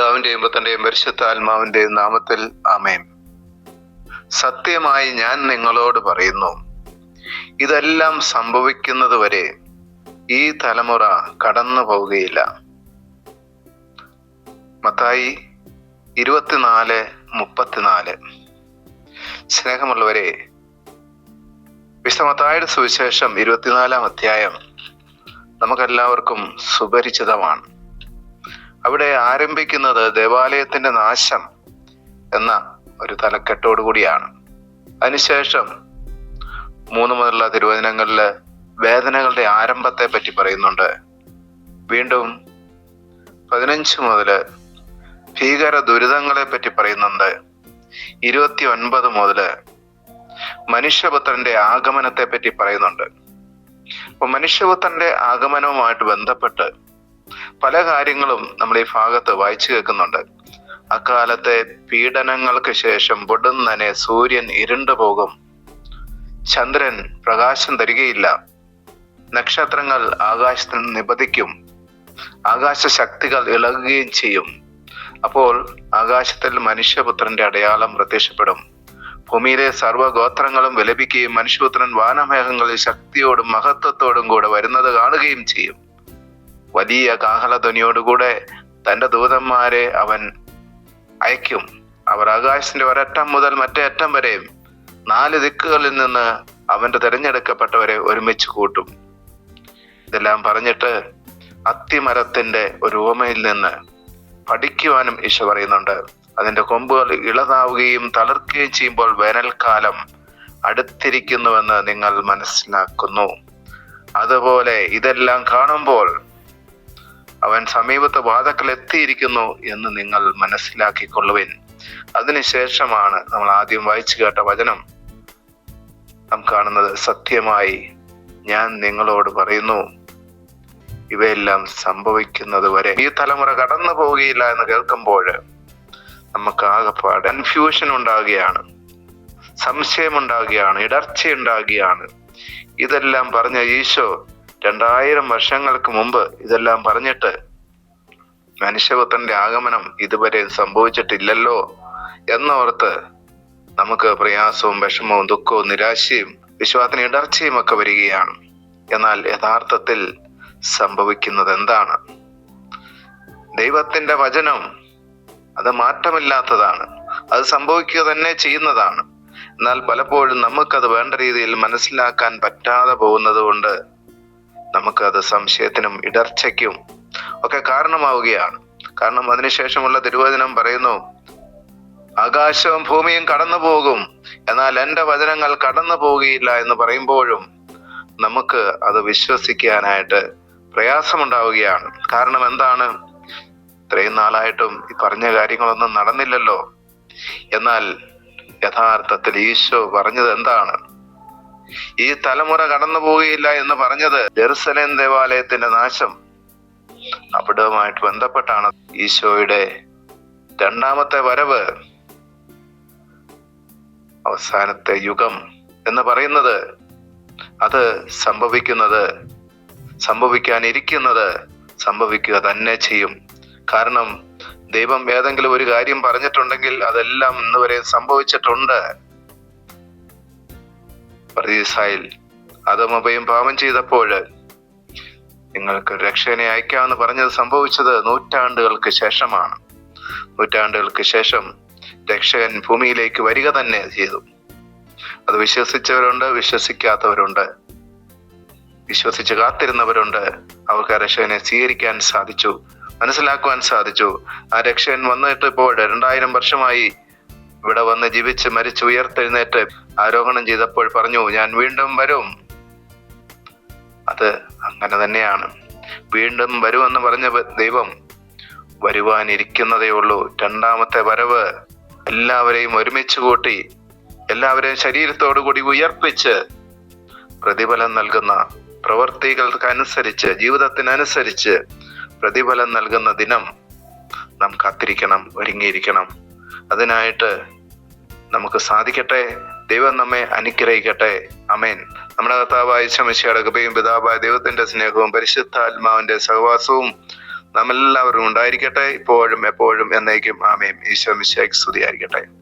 പിതാവിന്റെയും പുത്രന്റെയും പരിശുദ്ധാത്മാവിന്റെയും നാമത്തിൽ ആമേൻ. സത്യമായി ഞാൻ നിങ്ങളോട് പറയുന്നു ഇതെല്ലാം സംഭവിക്കുന്നത് വരെ ഈ തലമുറ കടന്നു പോവുകയില്ല. മത്തായി ഇരുപത്തിനാല് മുപ്പത്തിനാല്. സ്നേഹമുള്ളവരെ വിശ്വമത്തായുടെ സുവിശേഷം ഇരുപത്തിനാലാം അധ്യായം നമുക്കെല്ലാവർക്കും സുപരിചിതമാണ്. അവിടെ ആരംഭിക്കുന്നത് ദേവാലയത്തിന്റെ നാശം എന്ന ഒരു തലക്കെട്ടോടു കൂടിയാണ്. അതിനുശേഷം മൂന്ന് മുതലുള്ള തിരുവചനങ്ങളിൽ വേദനകളുടെ ആരംഭത്തെ പറ്റി പറയുന്നുണ്ട്. വീണ്ടും പതിനഞ്ച് മുതൽ ഭീകര ദുരിതങ്ങളെ പറ്റി പറയുന്നുണ്ട്. ഇരുപത്തി ഒൻപത് മുതൽ മനുഷ്യപുത്രന്റെ ആഗമനത്തെ പറ്റി പറയുന്നുണ്ട്. അപ്പൊ മനുഷ്യപുത്രന്റെ ആഗമനവുമായിട്ട് ബന്ധപ്പെട്ട് പല കാര്യങ്ങളും നമ്മൾ ഈ ഭാഗത്ത് വായിച്ചു കേൾക്കുന്നുണ്ട്. അക്കാലത്തെ പീഡനങ്ങൾക്ക് ശേഷം പൊടുന്നനെ സൂര്യൻ ഇരുണ്ടു പോകും. ചന്ദ്രൻ പ്രകാശം തരികയില്ല. നക്ഷത്രങ്ങൾ ആകാശത്തിൽ നിപതിക്കും. ആകാശ ശക്തികൾ ഇളകുകയും ചെയ്യും. അപ്പോൾ ആകാശത്തിൽ മനുഷ്യപുത്രന്റെ അടയാളം പ്രത്യക്ഷപ്പെടും. ഭൂമിയിലെ സർവഗോത്രങ്ങളും വിലപിക്കുകയും മനുഷ്യപുത്രൻ വാനമേഘങ്ങളിൽ ശക്തിയോടും മഹത്വത്തോടും കൂടെ വരുന്നത് കാണുകയും ചെയ്യും. വലിയ കാഹളധ്വനിയോടുകൂടെ തന്റെ ദൂതന്മാരെ അവൻ അയക്കും. അവർ ആകാശത്തിന്റെ ഒരറ്റം മുതൽ മറ്റേ അറ്റം വരെയും നാല് ദിക്കുകളിൽ നിന്ന് അവന്റെ തിരഞ്ഞെടുക്കപ്പെട്ടവരെ ഒരുമിച്ച് കൂട്ടും. ഇതെല്ലാം പറഞ്ഞിട്ട് അത്തിമരത്തിന്റെ ഒരു ഓമയിൽ നിന്ന് പഠിക്കുവാനും ഈശോ പറയുന്നുണ്ട്. അതിന്റെ കൊമ്പുകൾ ഇളതാവുകയും തളർക്കുകയും ചെയ്യുമ്പോൾ വേനൽക്കാലം അടുത്തിരിക്കുന്നുവെന്ന് നിങ്ങൾ മനസ്സിലാക്കുന്നു. അതുപോലെ ഇതെല്ലാം കാണുമ്പോൾ അവൻ സമീപത്ത് വാതക്കൽ എത്തിയിരിക്കുന്നു എന്ന് നിങ്ങൾ മനസ്സിലാക്കിക്കൊള്ളുവിൻ. അതിനുശേഷമാണ് നമ്മൾ ആദ്യം വായിച്ചു കേട്ട വചനം നാം കാണുന്നത്. സത്യമായി ഞാൻ നിങ്ങളോട് പറയുന്നു ഇവയെല്ലാം സംഭവിക്കുന്നത് വരെ ഈ തലമുറ കടന്നു പോവുകയില്ല എന്ന് കേൾക്കുമ്പോൾ നമുക്ക് ആകെപ്പാട് കൺഫ്യൂഷൻ ഉണ്ടാകുകയാണ് സംശയം ഉണ്ടാകുകയാണ് ഇടർച്ച ഉണ്ടാകുകയാണ് ഇതെല്ലാം പറഞ്ഞ ഈശോ രണ്ടായിരം വർഷങ്ങൾക്ക് മുമ്പ് ഇതെല്ലാം പറഞ്ഞിട്ട് മനുഷ്യപുത്രന്റെ ആഗമനം ഇതുവരെ സംഭവിച്ചിട്ടില്ലല്ലോ എന്നോർത്ത് നമുക്ക് പ്രയാസവും വിഷമവും ദുഃഖവും നിരാശയും വിശ്വാസത്തിന് ഇടർച്ചയും ഒക്കെ വരികയാണ്. എന്നാൽ യഥാർത്ഥത്തിൽ സംഭവിക്കുന്നത് എന്താണ്? ദൈവത്തിന്റെ വചനം അത് മാറ്റമില്ലാത്തതാണ്. അത് സംഭവിക്കുക തന്നെ ചെയ്യുന്നതാണ്. എന്നാൽ പലപ്പോഴും നമുക്കത് വേണ്ട രീതിയിൽ മനസ്സിലാക്കാൻ പറ്റാതെ പോകുന്നത് കൊണ്ട് നമുക്കത് സംശയത്തിനും ഇടർച്ചയ്ക്കും ഒക്കെ കാരണമാവുകയാണ്. കാരണം അതിനുശേഷമുള്ള തിരുവചനം പറയുന്നു ആകാശവും ഭൂമിയും കടന്നു പോകും എന്നാൽ എന്റെ വചനങ്ങൾ കടന്നു പോകുകയില്ല എന്ന് പറയുമ്പോഴും നമുക്ക് അത് വിശ്വസിക്കാനായിട്ട് പ്രയാസമുണ്ടാവുകയാണ്. കാരണം എന്താണ്? ഇത്രയും നാളായിട്ടും ഈ പറഞ്ഞ കാര്യങ്ങളൊന്നും നടന്നില്ലല്ലോ. എന്നാൽ യഥാർത്ഥത്തിൽ ഈശോ പറഞ്ഞത് എന്താണ്? ഈ തലമുറ കടന്നു പോവുകയില്ല എന്ന് പറഞ്ഞത് ജെറുസലേം ദേവാലയത്തിന്റെ നാശം. അവിടവുമായിട്ട് ബന്ധപ്പെട്ടാണ് ഈശോയുടെ രണ്ടാമത്തെ വരവ്. അവസാനത്തെ യുഗം എന്ന് പറയുന്നത്. അത് സംഭവിക്കുന്നത് സംഭവിക്കാനിരിക്കുന്നത് സംഭവിക്കുക തന്നെ ചെയ്യും. കാരണം ദൈവം ഏതെങ്കിലും ഒരു കാര്യം പറഞ്ഞിട്ടുണ്ടെങ്കിൽ അതെല്ലാം ഇന്ന് വരെ സംഭവിച്ചിട്ടുണ്ട്. പ്രതീസായിൽ അതമഭയം പാപം ചെയ്തപ്പോൾ നിങ്ങൾക്ക് രക്ഷനെ അയക്കാമെന്ന് പറഞ്ഞത് സംഭവിച്ചത് നൂറ്റാണ്ടുകൾക്ക് ശേഷമാണ്. നൂറ്റാണ്ടുകൾക്ക് ശേഷം രക്ഷകൻ ഭൂമിയിലേക്ക് വരിക തന്നെ ചെയ്തു. അത് വിശ്വസിച്ചവരുണ്ട് വിശ്വസിക്കാത്തവരുണ്ട് വിശ്വസിച്ച് കാത്തിരുന്നവരുണ്ട്. അവർക്ക് ആ രക്ഷകനെ സ്വീകരിക്കാൻ സാധിച്ചു മനസ്സിലാക്കുവാൻ സാധിച്ചു. ആ രക്ഷകൻ വന്നിട്ട് ഇപ്പോൾ രണ്ടായിരം വർഷമായി ഇവിടെ വന്ന് ജീവിച്ച് മരിച്ച് ഉയർത്തെഴുന്നേറ്റ് ആരോഹണം ചെയ്തപ്പോൾ പറഞ്ഞു ഞാൻ വീണ്ടും വരും. അത് അങ്ങനെ തന്നെയാണ്. വീണ്ടും വരുമെന്ന് പറഞ്ഞ ദൈവം വരുവാനിരിക്കുന്നതേ ഉള്ളൂ. രണ്ടാമത്തെ വരവ് എല്ലാവരെയും ഒരുമിച്ച് കൂട്ടി എല്ലാവരെയും ശരീരത്തോടു കൂടി ഉയർപ്പിച്ച് പ്രതിഫലം നൽകുന്ന പ്രവർത്തികൾക്കനുസരിച്ച് ജീവിതത്തിനനുസരിച്ച് പ്രതിഫലം നൽകുന്ന ദിനം നാം കാത്തിരിക്കണം ഒരുങ്ങിയിരിക്കണം. അതിനായിട്ട് നമുക്ക് സാധിക്കട്ടെ. ദൈവം നമ്മെ അനുഗ്രഹിക്കട്ടെ. അമേൻ നമ്മുടെ കർത്താവായ ശമിശയുടെ കൃപയും പിതാവായ ദൈവത്തിന്റെ സ്നേഹവും പരിശുദ്ധാത്മാവിന്റെ സഹവാസവും നമ്മെല്ലാവരും ഉണ്ടായിരിക്കട്ടെ. ഇപ്പോഴും എപ്പോഴും എന്നേക്കും. ആമേം ഈശോ മിശിഹായ്ക്ക് സ്തുതിയായിരിക്കട്ടെ.